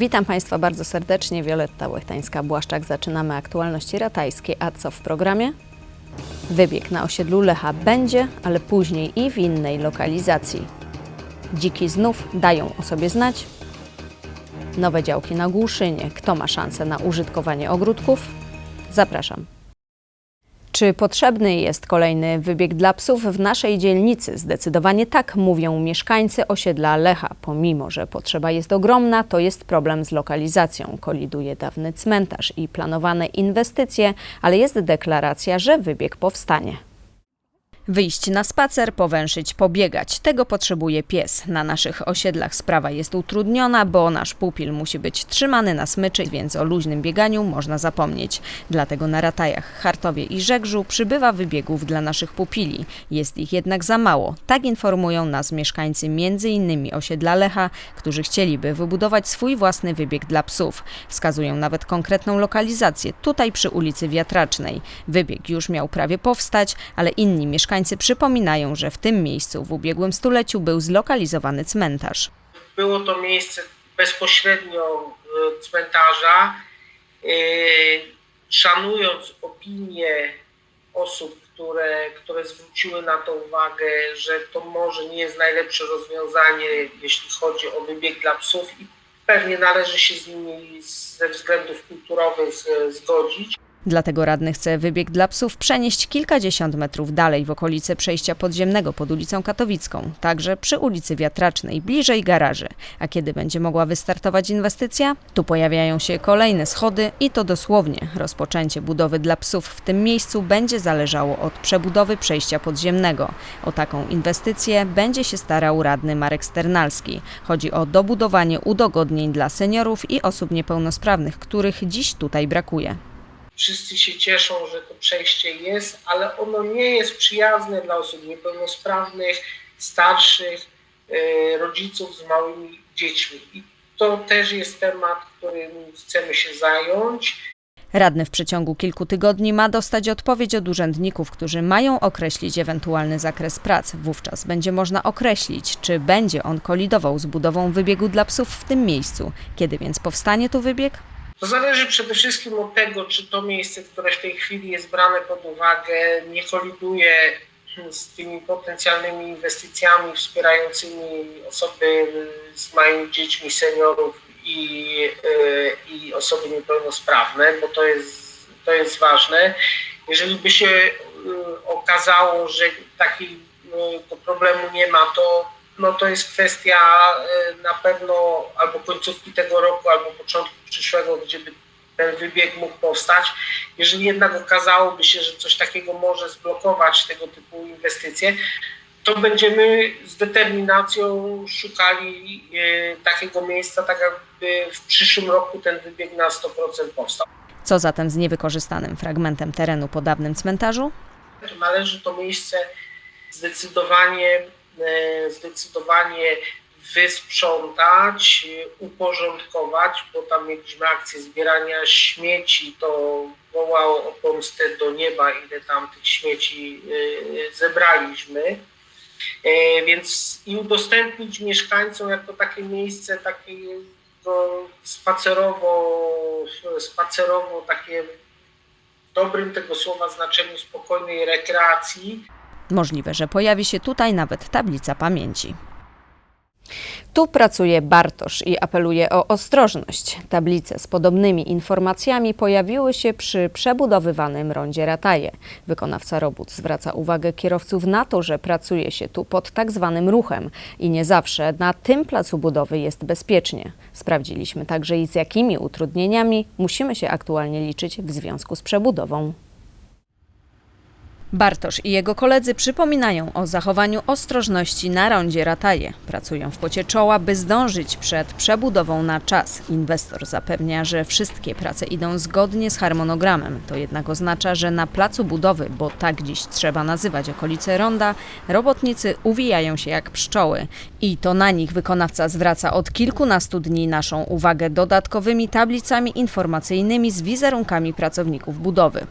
Witam Państwa bardzo serdecznie. Wioletta Łechtańska-Błaszczak. Zaczynamy aktualności ratajskie. A co w programie? Wybieg na osiedlu Lecha będzie, ale później i w innej lokalizacji. Dziki znów dają o sobie znać. Nowe działki na Głuszynie. Kto ma szansę na użytkowanie ogródków? Zapraszam. Czy potrzebny jest kolejny wybieg dla psów w naszej dzielnicy? Zdecydowanie tak mówią mieszkańcy osiedla Lecha. Pomimo, że potrzeba jest ogromna, to jest problem z lokalizacją. Koliduje dawny cmentarz i planowane inwestycje, ale jest deklaracja, że wybieg powstanie. Wyjść na spacer, powęszyć, pobiegać. Tego potrzebuje pies. Na naszych osiedlach sprawa jest utrudniona, bo nasz pupil musi być trzymany na smyczy, więc o luźnym bieganiu można zapomnieć. Dlatego na ratajach Chartowie i Żegrzu przybywa wybiegów dla naszych pupili. Jest ich jednak za mało. Tak informują nas mieszkańcy m.in. osiedla Lecha, którzy chcieliby wybudować swój własny wybieg dla psów. Wskazują nawet konkretną lokalizację, tutaj przy ulicy Wiatracznej. Wybieg już miał prawie powstać, ale inni mieszkańcy przypominają, że w tym miejscu w ubiegłym stuleciu był zlokalizowany cmentarz. Było to miejsce bezpośrednio e, cmentarza. E, Szanując opinię osób, które, które zwróciły na to uwagę, że to może nie jest najlepsze rozwiązanie, jeśli chodzi o wybieg dla psów i pewnie należy się z nimi ze względów kulturowych z- zgodzić. Dlatego radny chce wybieg dla psów przenieść kilkadziesiąt metrów dalej w okolice przejścia podziemnego pod ulicą Katowicką, także przy ulicy Wiatracznej, bliżej garaży. A kiedy będzie mogła wystartować inwestycja? Tu pojawiają się kolejne schody i to dosłownie. Rozpoczęcie budowy dla psów w tym miejscu będzie zależało od przebudowy przejścia podziemnego. O taką inwestycję będzie się starał radny Marek Sternalski. Chodzi o dobudowanie udogodnień dla seniorów i osób niepełnosprawnych, których dziś tutaj brakuje. Wszyscy się cieszą, że to przejście jest, ale ono nie jest przyjazne dla osób niepełnosprawnych, starszych, e, rodziców z małymi dziećmi. I to też jest temat, którym chcemy się zająć. Radny w przeciągu kilku tygodni ma dostać odpowiedź od urzędników, którzy mają określić ewentualny zakres prac. Wówczas będzie można określić, czy będzie on kolidował z budową wybiegu dla psów w tym miejscu. Kiedy więc powstanie tu wybieg? To zależy przede wszystkim od tego, czy to miejsce, które w tej chwili jest brane pod uwagę, nie koliduje z tymi potencjalnymi inwestycjami wspierającymi osoby z małymi dziećmi, seniorów i, y, i osoby niepełnosprawne, bo to jest, to jest ważne. Jeżeli by się y, okazało, że takiego problemu nie ma, to, no to jest kwestia y, na pewno albo końcówki tego roku, albo początku przyszłego, gdzie by ten wybieg mógł powstać. Jeżeli jednak okazałoby się, że coś takiego może zblokować tego typu inwestycje, to będziemy z determinacją szukali e, takiego miejsca, tak jakby w przyszłym roku ten wybieg na 100% powstał. Co zatem z niewykorzystanym fragmentem terenu po dawnym cmentarzu? To należy to miejsce zdecydowanie, zdecydowanie wysprzątać, e, uporządkować, bo tam mieliśmy akcję zbierania śmieci, to wołało o pomstę do nieba, ile tam tych śmieci e, zebraliśmy. E, Więc i udostępnić mieszkańcom jako takie miejsce takiego spacerowo, spacerowo takie w dobrym tego słowa znaczeniu spokojnej rekreacji. Możliwe, że pojawi się tutaj nawet tablica pamięci. Tu pracuje Bartosz i apeluje o ostrożność. Tablice z podobnymi informacjami pojawiły się przy przebudowywanym rondzie Rataje. Wykonawca robót zwraca uwagę kierowców na to, że pracuje się tu pod tak zwanym ruchem i nie zawsze na tym placu budowy jest bezpiecznie. Sprawdziliśmy także i z jakimi utrudnieniami musimy się aktualnie liczyć w związku z przebudową. Bartosz i jego koledzy przypominają o zachowaniu ostrożności na rondzie Rataje. Pracują w pocie czoła, by zdążyć przed przebudową na czas. Inwestor zapewnia, że wszystkie prace idą zgodnie z harmonogramem. To jednak oznacza, że na placu budowy, bo tak dziś trzeba nazywać okolice ronda, robotnicy uwijają się jak pszczoły. I to na nich wykonawca zwraca od kilkunastu dni naszą uwagę dodatkowymi tablicami informacyjnymi z wizerunkami pracowników budowy.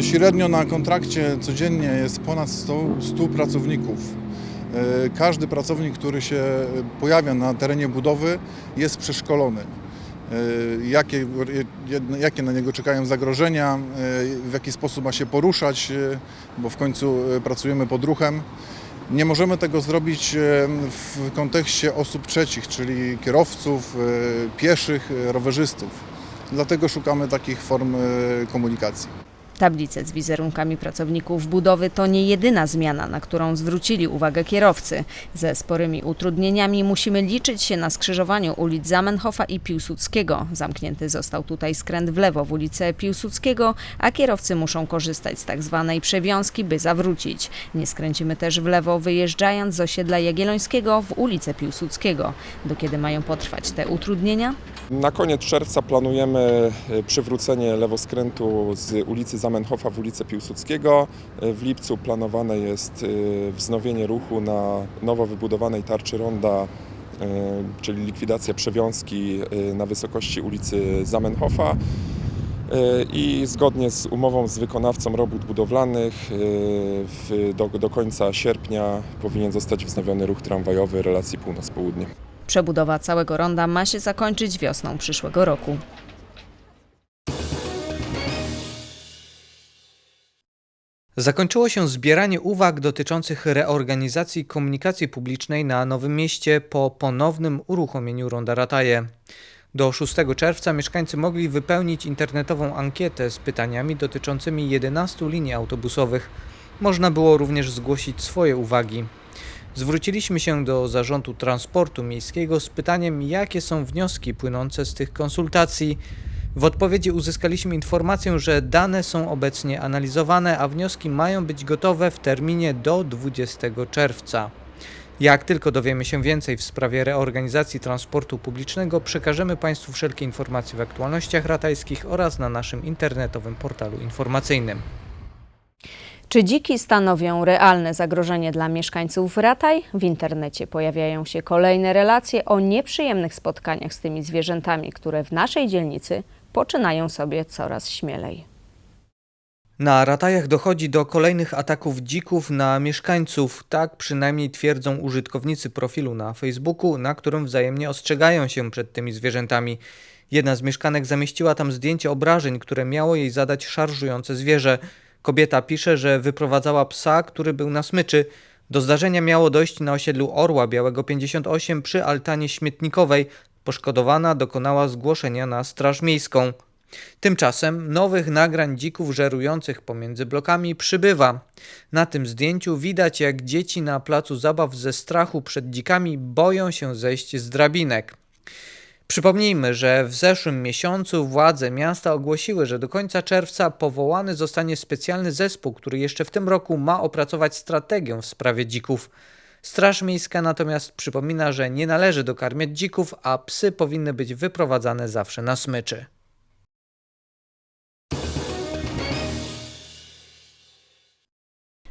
Średnio na kontrakcie codziennie jest ponad 100, 100 pracowników. E, Każdy pracownik, który się pojawia na terenie budowy jest przeszkolony. e, jakie, jakie na niego czekają zagrożenia, e, w jaki sposób ma się poruszać, bo w końcu pracujemy pod ruchem. Nie możemy tego zrobić w kontekście osób trzecich, czyli kierowców, pieszych, rowerzystów. Dlatego szukamy takich form komunikacji. Tablice z wizerunkami pracowników budowy to nie jedyna zmiana, na którą zwrócili uwagę kierowcy. Ze sporymi utrudnieniami musimy liczyć się na skrzyżowaniu ulic Zamenhofa i Piłsudskiego. Zamknięty został tutaj skręt w lewo w ulicę Piłsudskiego, a kierowcy muszą korzystać z tak zwanej przewiązki, by zawrócić. Nie skręcimy też w lewo, wyjeżdżając z osiedla Jagiellońskiego w ulicę Piłsudskiego. Do kiedy mają potrwać te utrudnienia? Na koniec czerwca planujemy e, przywrócenie lewoskrętu z ulicy Zamenhofa w ulicę Piłsudskiego. E, W lipcu planowane jest e, wznowienie ruchu na nowo wybudowanej tarczy ronda, e, czyli likwidacja przewiązki na wysokości ulicy Zamenhofa. I zgodnie z umową z wykonawcą robót budowlanych w, do, do końca sierpnia powinien zostać wznowiony ruch tramwajowy relacji północ-południe. Przebudowa całego ronda ma się zakończyć wiosną przyszłego roku. Zakończyło się zbieranie uwag dotyczących reorganizacji komunikacji publicznej na Nowym Mieście po ponownym uruchomieniu Ronda Rataje. Do 6 czerwca mieszkańcy mogli wypełnić internetową ankietę z pytaniami dotyczącymi 11 linii autobusowych. Można było również zgłosić swoje uwagi. Zwróciliśmy się do Zarządu Transportu Miejskiego z pytaniem, jakie są wnioski płynące z tych konsultacji. W odpowiedzi uzyskaliśmy informację, że dane są obecnie analizowane, a wnioski mają być gotowe w terminie do 20 czerwca. Jak tylko dowiemy się więcej w sprawie reorganizacji transportu publicznego, przekażemy Państwu wszelkie informacje w aktualnościach ratajskich oraz na naszym internetowym portalu informacyjnym. Czy dziki stanowią realne zagrożenie dla mieszkańców Rataj? W internecie pojawiają się kolejne relacje o nieprzyjemnych spotkaniach z tymi zwierzętami, które w naszej dzielnicy poczynają sobie coraz śmielej. Na ratajach dochodzi do kolejnych ataków dzików na mieszkańców, tak przynajmniej twierdzą użytkownicy profilu na Facebooku, na którym wzajemnie ostrzegają się przed tymi zwierzętami. Jedna z mieszkanek zamieściła tam zdjęcie obrażeń, które miało jej zadać szarżujące zwierzę. Kobieta pisze, że wyprowadzała psa, który był na smyczy. Do zdarzenia miało dojść na osiedlu Orła Białego 58 przy altanie śmietnikowej. Poszkodowana dokonała zgłoszenia na Straż Miejską. Tymczasem nowych nagrań dzików żerujących pomiędzy blokami przybywa. Na tym zdjęciu widać, jak dzieci na placu zabaw ze strachu przed dzikami boją się zejść z drabinek. Przypomnijmy, że w zeszłym miesiącu władze miasta ogłosiły, że do końca czerwca powołany zostanie specjalny zespół, który jeszcze w tym roku ma opracować strategię w sprawie dzików. Straż Miejska natomiast przypomina, że nie należy dokarmiać dzików, a psy powinny być wyprowadzane zawsze na smyczy.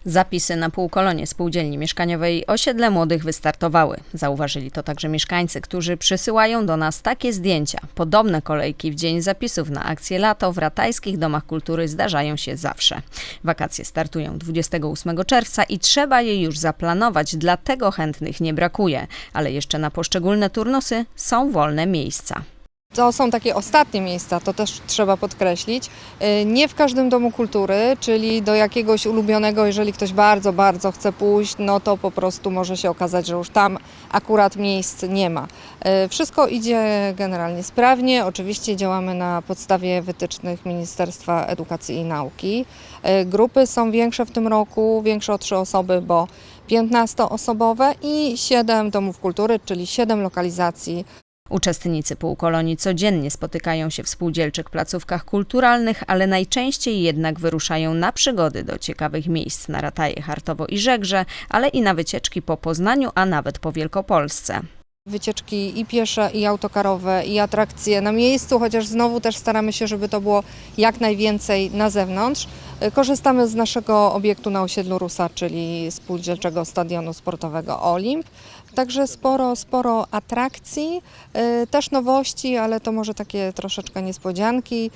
Zapisy na półkolonie spółdzielni mieszkaniowej osiedle młodych wystartowały. Zauważyli to także mieszkańcy, którzy przysyłają do nas takie zdjęcia. Podobne kolejki w dzień zapisów na akcję lato w ratajskich domach kultury zdarzają się zawsze. Wakacje startują 28 czerwca i trzeba je już zaplanować, dlatego chętnych nie brakuje. Ale jeszcze na poszczególne turnusy są wolne miejsca. To są takie ostatnie miejsca, to też trzeba podkreślić. Y, Nie w każdym domu kultury, czyli do jakiegoś ulubionego, jeżeli ktoś bardzo, bardzo chce pójść, no to po prostu może się okazać, że już tam akurat miejsc nie ma. Y, Wszystko idzie generalnie sprawnie. Oczywiście działamy na podstawie wytycznych Ministerstwa Edukacji i Nauki. Y, Grupy są większe w tym roku, większe o trzy osoby, bo 15-osobowe i 7 domów kultury, czyli 7 lokalizacji Uczestnicy półkolonii codziennie spotykają się w spółdzielczych placówkach kulturalnych, ale najczęściej jednak wyruszają na przygody do ciekawych miejsc na Rataje, Hartowo i Żegrze, ale i na wycieczki po Poznaniu, a nawet po Wielkopolsce. Wycieczki i piesze, i autokarowe, i atrakcje na miejscu, chociaż znowu też staramy się, żeby to było jak najwięcej na zewnątrz. Y, Korzystamy z naszego obiektu na osiedlu Rusa, czyli spółdzielczego stadionu sportowego Olimp. Także sporo, sporo atrakcji, y, też nowości, ale to może takie troszeczkę niespodzianki.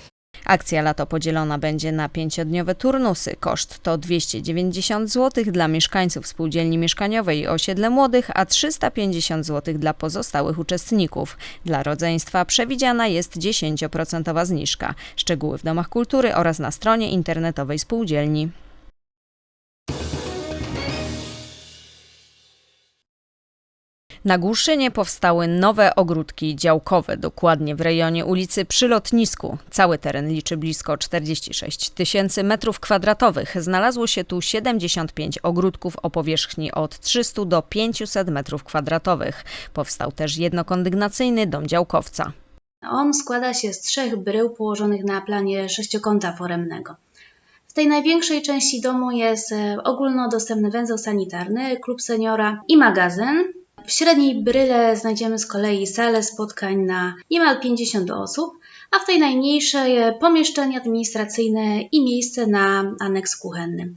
Akcja lato podzielona będzie na pięciodniowe turnusy. Koszt to 290 zł dla mieszkańców spółdzielni mieszkaniowej i osiedle młodych, a 350 zł dla pozostałych uczestników. Dla rodzeństwa przewidziana jest 10% zniżka. Szczegóły w domach kultury oraz na stronie internetowej spółdzielni. Na Głuszynie powstały nowe ogródki działkowe, dokładnie w rejonie ulicy przy lotnisku. Cały teren liczy blisko 46 tysięcy metrów kwadratowych. Znalazło się tu 75 ogródków o powierzchni od 300 do 500 metrów kwadratowych. Powstał też jednokondygnacyjny dom działkowca. On składa się z trzech brył położonych na planie sześciokąta foremnego. W tej największej części domu jest e, ogólnodostępny węzeł sanitarny, klub seniora i magazyn. W średniej bryle znajdziemy z kolei salę spotkań na niemal 50 osób, a w tej najmniejszej pomieszczenie administracyjne i miejsce na aneks kuchenny.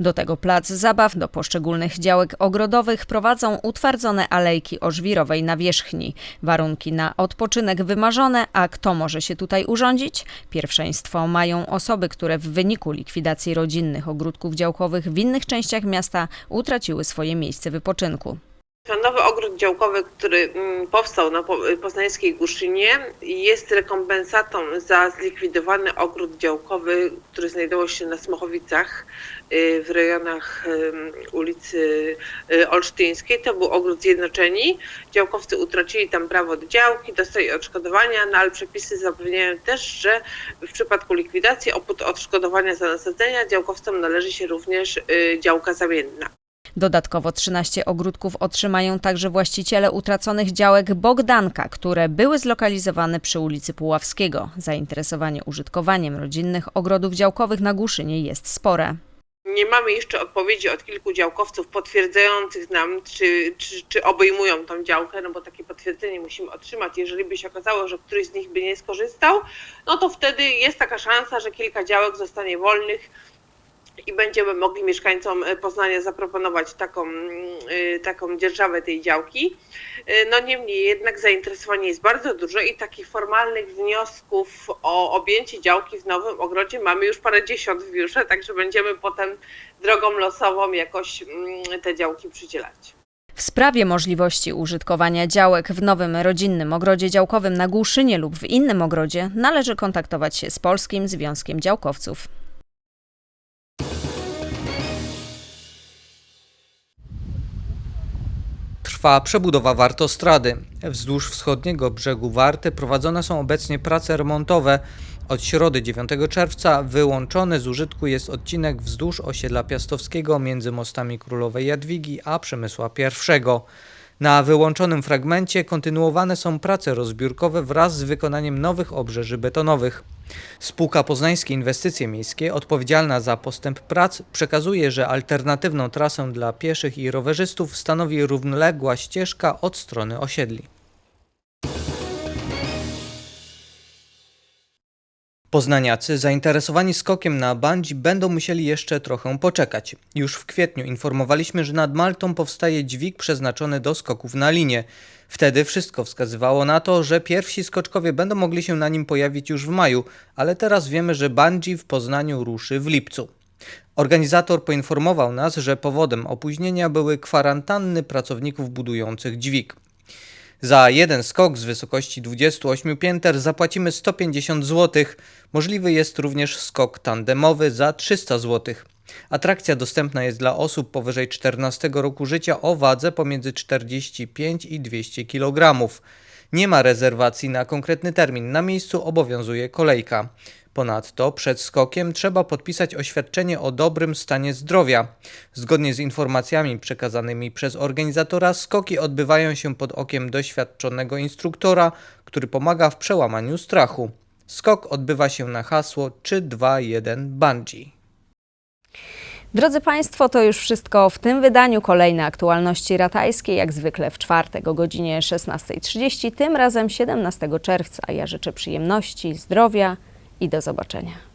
Do tego plac zabaw do poszczególnych działek ogrodowych prowadzą utwardzone alejki o żwirowej nawierzchni. Warunki na odpoczynek wymarzone, a kto może się tutaj urządzić? Pierwszeństwo mają osoby, które w wyniku likwidacji rodzinnych ogródków działkowych w innych częściach miasta utraciły swoje miejsce wypoczynku. Nowy ogród działkowy, który mm, powstał na Po- poznańskiej Głuszynie jest rekompensatą za zlikwidowany ogród działkowy, który znajdował się na Smochowicach y, w rejonach ulicy y, Olsztyńskiej. To był ogród Zjednoczeni. Działkowcy utracili tam prawo do działki, dostali odszkodowania, no ale przepisy zapewniają też, że w przypadku likwidacji oprócz odszkodowania za nasadzenia działkowcom należy się również y, działka zamienna. Dodatkowo 13 ogródków otrzymają także właściciele utraconych działek Bogdanka, które były zlokalizowane przy ulicy Puławskiego. Zainteresowanie użytkowaniem rodzinnych ogrodów działkowych na Głuszynie jest spore. Nie mamy jeszcze odpowiedzi od kilku działkowców potwierdzających nam, czy, czy, czy obejmują tą działkę, no bo takie potwierdzenie musimy otrzymać. Jeżeli by się okazało, że któryś z nich by nie skorzystał, no to wtedy jest taka szansa, że kilka działek zostanie wolnych i będziemy mogli mieszkańcom e, Poznania zaproponować taką, mm, y, taką dzierżawę tej działki. Y, No niemniej jednak zainteresowanie jest bardzo duże i takich formalnych wniosków o objęcie działki w nowym ogrodzie mamy już parę dziesiąt w biurze, także będziemy potem drogą losową jakoś mm, te działki przydzielać. W sprawie możliwości użytkowania działek w nowym rodzinnym ogrodzie działkowym na Głuszynie lub w innym ogrodzie należy kontaktować się z Polskim Związkiem Działkowców. Trwa przebudowa Wartostrady. Wzdłuż wschodniego brzegu Warty prowadzone są obecnie prace remontowe. Od środy 9 czerwca wyłączony z użytku jest odcinek wzdłuż osiedla Piastowskiego między mostami Królowej Jadwigi a Przemysła I. Na wyłączonym fragmencie kontynuowane są prace rozbiórkowe wraz z wykonaniem nowych obrzeży betonowych. Spółka Poznańskie Inwestycje Miejskie, odpowiedzialna za postęp prac, przekazuje, że alternatywną trasę dla pieszych i rowerzystów stanowi równoległa ścieżka od strony osiedli. Poznaniacy zainteresowani skokiem na bungee będą musieli jeszcze trochę poczekać. Już w kwietniu informowaliśmy, że nad Maltą powstaje dźwig przeznaczony do skoków na linię. Wtedy wszystko wskazywało na to, że pierwsi skoczkowie będą mogli się na nim pojawić już w maju, ale teraz wiemy, że bungee w Poznaniu ruszy w lipcu. Organizator poinformował nas, że powodem opóźnienia były kwarantanny pracowników budujących dźwig. Za jeden skok z wysokości 28 pięter zapłacimy 150 zł. Możliwy jest również skok tandemowy za 300 zł. Atrakcja dostępna jest dla osób powyżej 14 roku życia o wadze pomiędzy 45 i 200 kg. Nie ma rezerwacji na konkretny termin, na miejscu obowiązuje kolejka. Ponadto przed skokiem trzeba podpisać oświadczenie o dobrym stanie zdrowia. Zgodnie z informacjami przekazanymi przez organizatora, skoki odbywają się pod okiem doświadczonego instruktora, który pomaga w przełamaniu strachu. Skok odbywa się na hasło 321 Bungee. Drodzy Państwo, to już wszystko w tym wydaniu. Kolejne aktualności ratajskie, jak zwykle w czwartek o godzinie 16.30, tym razem 17 czerwca. Ja życzę przyjemności, zdrowia i do zobaczenia.